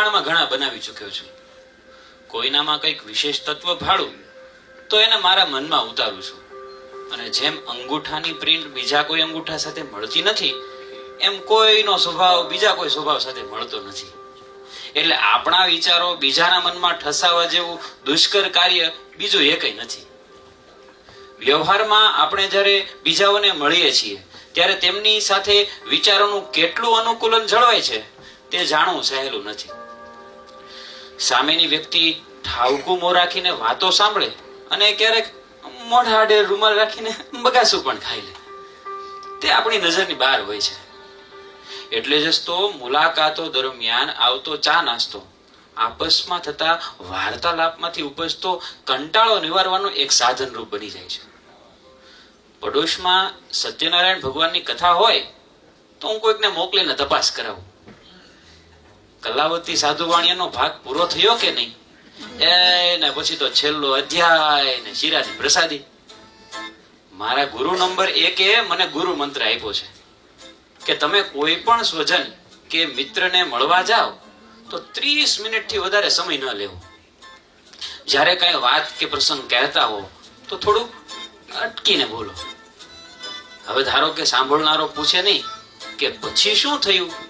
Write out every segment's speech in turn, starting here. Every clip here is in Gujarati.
પ્રમાણમાં ઘણા બનાવી ચૂક્યો છું. કોઈનામાં કંઈક વિશેષ તત્વ ભાળું તો એને મારા મનમાં ઉતારું છું. અને જેમ અંગૂઠાની પ્રિન્ટ બીજા કોઈ અંગૂઠા સાથે મળતી નથી, એમ કોઈનો સ્વભાવ બીજા કોઈ સ્વભાવ સાથે મળતો નથી. એટલે આપણા વિચારો બીજાના મનમાં ઠસાવા જેવું દુષ્કર કાર્ય બીજું એ કંઈ નથી. વ્યવહારમાં આપણે જ્યારે બીજાઓને મળીએ છીએ, ત્યારે તેમની સાથે વિચારોનું કેટલું અનુકૂલન જળવાય છે, તે જાણવું સહેલું નથી. સામેની વ્યક્તિ ઠાવકું મો રાખીને વાતો સાંભળે અને ક્યારેક મોઢા આડે રૂમાલ રાખીને બગાસું પણ ખાઈ લે. તે આપણી નજરની બહાર હોય છે. એટલે જ તો મુલાકાતો દરમિયાન આવતો ચા નાસ્તો, આપસમાં થતા વાર્તાલાપમાંથી ઉપજતો કંટાળો નિવારવાનું એક સાધન રૂપ બની જાય છે. પડોશમાં સત્યનારાયણ ભગવાનની કથા હોય, તો હું કોઈકને મોકલીને તપાસ કરાવું. કલાવતી સાધુવાણીનો ભાગ પૂરો થયો કે નહીં? એને પછી તો છેલ્લો અધ્યાય ને શિરાની પ્રસાદી. મારા ગુરુ નંબર એકે મને ગુરુ મંત્ર આપ્યો છે કે તમે કોઈ પણ સ્વજન કે મિત્રને મળવા જાઓ તો ત્રીસ મિનિટથી વધારે સમય ન લેવો. જ્યારે કઈ વાત કે પ્રસંગ કહેતા હો તો થોડુંક અટકીને બોલો. હવે ધારો કે સાંભળનારો પૂછે નહીં કે પછી શું થયું?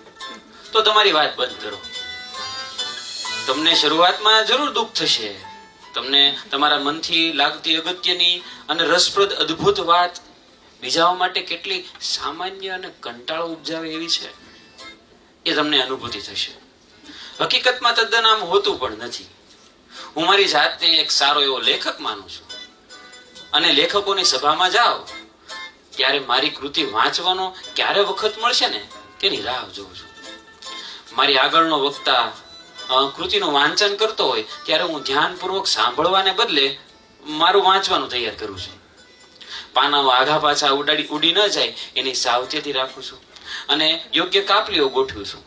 તો તમારી વાત બંધ કરો. તમને શરૂઆતમાં જરૂર દુઃખ થશે. તમને તમારા મનથી લાગતી અગત્યની અને રસપ્રદ અદ્ભુત વાત બીજાઓ માટે કેટલી સામાન્ય અને કંટાળો ઉપજાવે એવી છે? એ તમને અનુભૂતિ થશે. હકીકતમાં તદ્દન આમ હોતું પણ નથી. હું મારી જાતને એક સારો એવો લેખક માનું છું. અને લેખકોની સભામાં જાઓ. ત્યારે મારી કૃતિ વાંચવાનો ક્યારે વખત મળશે ને તેની રાહ જોઉં છું મારી આગળનો વક્તા કૃતિનું વાંચન કરતો હોય, ત્યારે હું ધ્યાનપૂર્વક સાંભળવાને બદલે મારું વાંચવાનું તૈયાર કરું છું. પાનાઓ આઘા પાછા ઉડાડી, ઉડી ન જાય, એની સાવચેતી રાખું છું અને યોગ્ય કાપલીઓ ગોઠવું છું.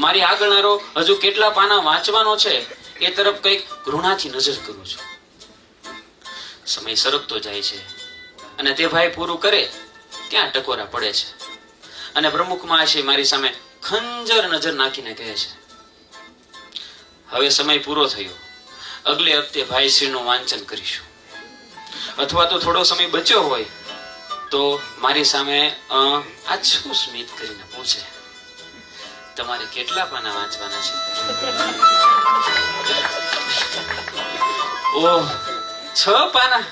મારી આગળનારો હજુ કેટલા પાના વાંચવાનો છે, એ તરફ કંઈક ઘૃણાથી નજર કરું છું. સમય સરકતો જાય છે અને તે ભાઈ પૂરું કરે ત્યાં ટકોરા પડે છે? અને પ્રમુખ મહાશય મારી સામે ખંજર નજર નાખીને કહે છે, હવે સમય પૂરો થયો. અગલે હપ્તે ભાઈશ્રીનું વાંચન કરીશું. અથવા તો થોડો સમય બચ્યો હોય, તો મારી સામે આછું સ્મિત કરીને પૂછે, તમારે કેટલા પાના વાંચવાના છે? ઓહ, છ પાના?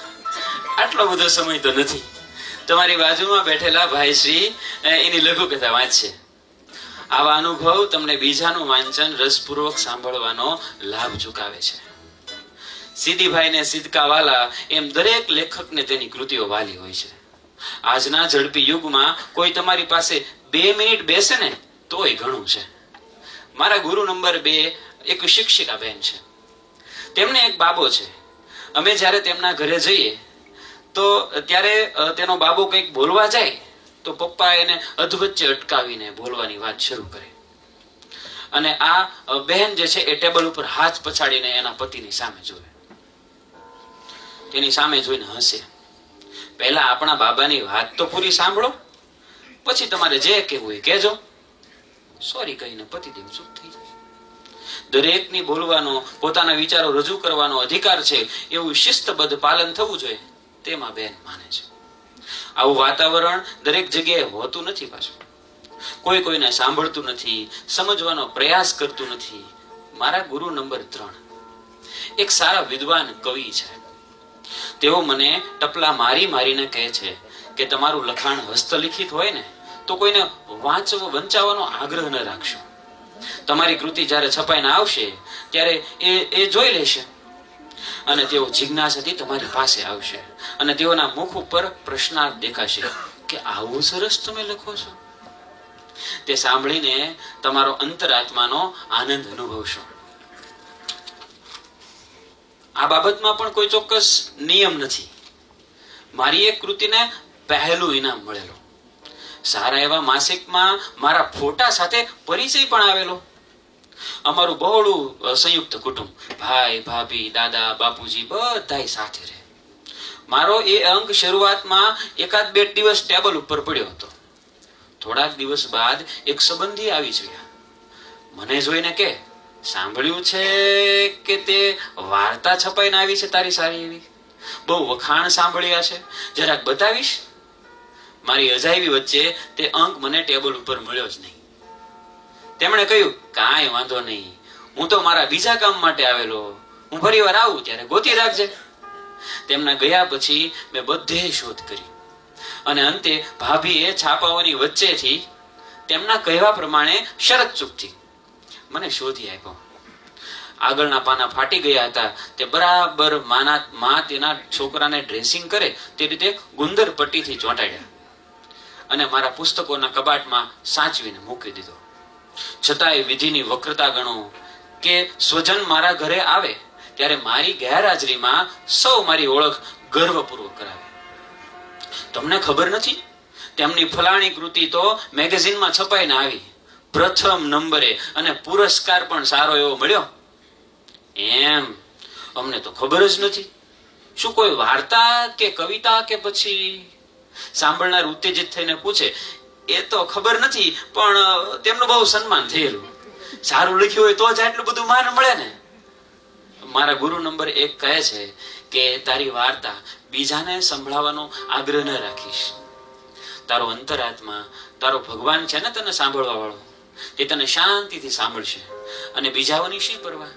આટલો બધો સમય તો નથી. તમારી બાજુમાં બેઠેલા ભાઈશ્રી એની લઘુ કથા વાંચશે. આવા અનુભવ તમને બીજાનું વાંચન રસપૂર્વક સાંભળવાનો લાભ ચૂકાવે છે. સિદ્ધિભાઈ ને સિદકાવાલા એમ દરેક લેખકને તેની કૃતિઓ વાલી હોય છે. આજના ઝડપી યુગમાં કોઈ તમારી પાસે બે મિનિટ બેસે ને તોય ઘણું છે. મારા ગુરુ નંબર બે એક શિક્ષિકા બેન છે. તેમને એક બાબો છે. અમે જ્યારે તેમના ઘરે જઈએ, તો ત્યારે તેનો બાબો કંઈક બોલવા જાય તો પપ્પા એને અધવચ્ચે અટકાવીને બોલવાની વાત શરૂ કરે. અને આ બહેન જે છે એ ટેબલ ઉપર હાથ પછાડીને એના પતિની સામે જોવે. તેની સામે જોઈને હસે. પહેલા આપણા બાબાની વાત તો પૂરી સાંભળો, પછી તમારે જે કહેવું એ કહેજો. સોરી કહીને પતિદેવ ચૂપ થઈ જાય. દરેકની બોલવાનો, પોતાના વિચારો રજૂ કરવાનો અધિકાર છે એવું શિસ્તબદ્ધ પાલન થવું જોઈએ, તેમાં બેન માને છે. આવું વાતાવરણ દરેક જગ્યાએ હોતું નથી પાછું. કોઈ કોઈને સાંભળતું નથી, સમજવાનો પ્રયાસ કરતું નથી. મારા ગુરુ નંબર ત્રણ. એક સારા વિદ્વાન કવિ છે. તેઓ મને ટપલા મારી મારીને કહે છે કે તમારું લખાણ હસ્તલિખિત હોય ને, તો કોઈને વાંચવો, વંચાવવાનો આગ્રહ ન રાખશો. તમારી કૃતિ જ્યારે છપાઈને આવશે, ત્યારે એ એ જોઈ લેશે. અને તેઓ જિજ્ઞાસાથી તમારી પાસે આવશે. અને તેઓના મુખ ઉપર પ્રશ્નાર્થ દેખાશે કે આવું સરસ તમે લખો છો. તે સાંભળીને તમારો અંતરાત્માનો આનંદ અનુભવશો. આ બાબતમાં પણ કોઈ ચોક્કસ નિયમ નથી. મારી એક કૃતિને પહેલું ઇનામ મળેલું. સારા એવા માસિકમાં મારા ફોટા સાથે પરિચય પણ આવેલો. અમારું બહોળું સંયુક્ત કુટુંબ. ભાઈ, ભાભી, દાદા, બાપુજી બધા સાથે રહે. મારો એ અંક શરૂઆતમાં એકાદ બે દિવસ ટેબલ ઉપર પડ્યો હતો. થોડાક દિવસ બાદ એક સંબંધી આવી જોયા. મને જોઈને કે, સાંભળ્યું છે કે તે વાર્તા છપાઈને આવી છે તારી સારી એવી? બહુ વખાણ સાંભળ્યા છે. જરાક બતાવીશ? મારી અજાયબી વચ્ચે તે અંક મને ટેબલ ઉપર મળ્યો જ નહીં. તેમણે કહ્યું, કાંઈ વાંધો નહીં. હું તો મારા બીજા કામ માટે આવેલો. હું ફરી વાર આવું ત્યારે ગોતી રાખજે. તેમના ગયા પછી મેં બધે શોધ કરી. અને અંતે ભાભીએ છાપાઓની વચ્ચેથી તેમના કહેવા પ્રમાણે શરત ચૂકથી મને શોધી આપ્યો. આગળના પાના ફાટી ગયા હતા. તે બરાબર માના, મા તેના છોકરાને ડ્રેસિંગ કરે તે રીતે ગુંદર પટ્ટીથી ચોંટાડ્યા. અને મારા પુસ્તકોના કબાટમાં સાચવીને મૂકી દીધો. છતાંય વિધિની વક્રતા ગણો કે સ્વજન મારા ઘરે આવે, ત્યારે મારી ગેરહાજરીમાં સૌ મારી ઓળખ ગર્વપૂર્વક કરાવે. તમને ખબર નથી? તેમની ફલાણી કૃતિ તો મેગેઝિનમાં છપાઈને આવી. પ્રથમ નંબરે અને પુરસ્કાર પણ સારો એવો મળ્યો. એમ, અમને તો ખબર જ નથી. શું કોઈ વાર્તા કે કવિતા કે પછી? સાંભળનાર ઉત્તેજિત થઈને પૂછે એ તો ખબર નથી, પણ તેમનું બહુ સન્માન થયેલું. સારું લખ્યું હોય તો જ આટલું બધું માન મળે ને. મારા ગુરુ નંબર એક કહે છે કે, તારી વાર્તા બીજાને સંભળાવવાનો આગ્રહ ન રાખીશ. તારો અંતરાત્મા, તારો ભગવાન છે ને તને સાંભળવા વાળો. તે તને શાંતિથી સાંભળશે. અને બીજાઓની શી પરવા?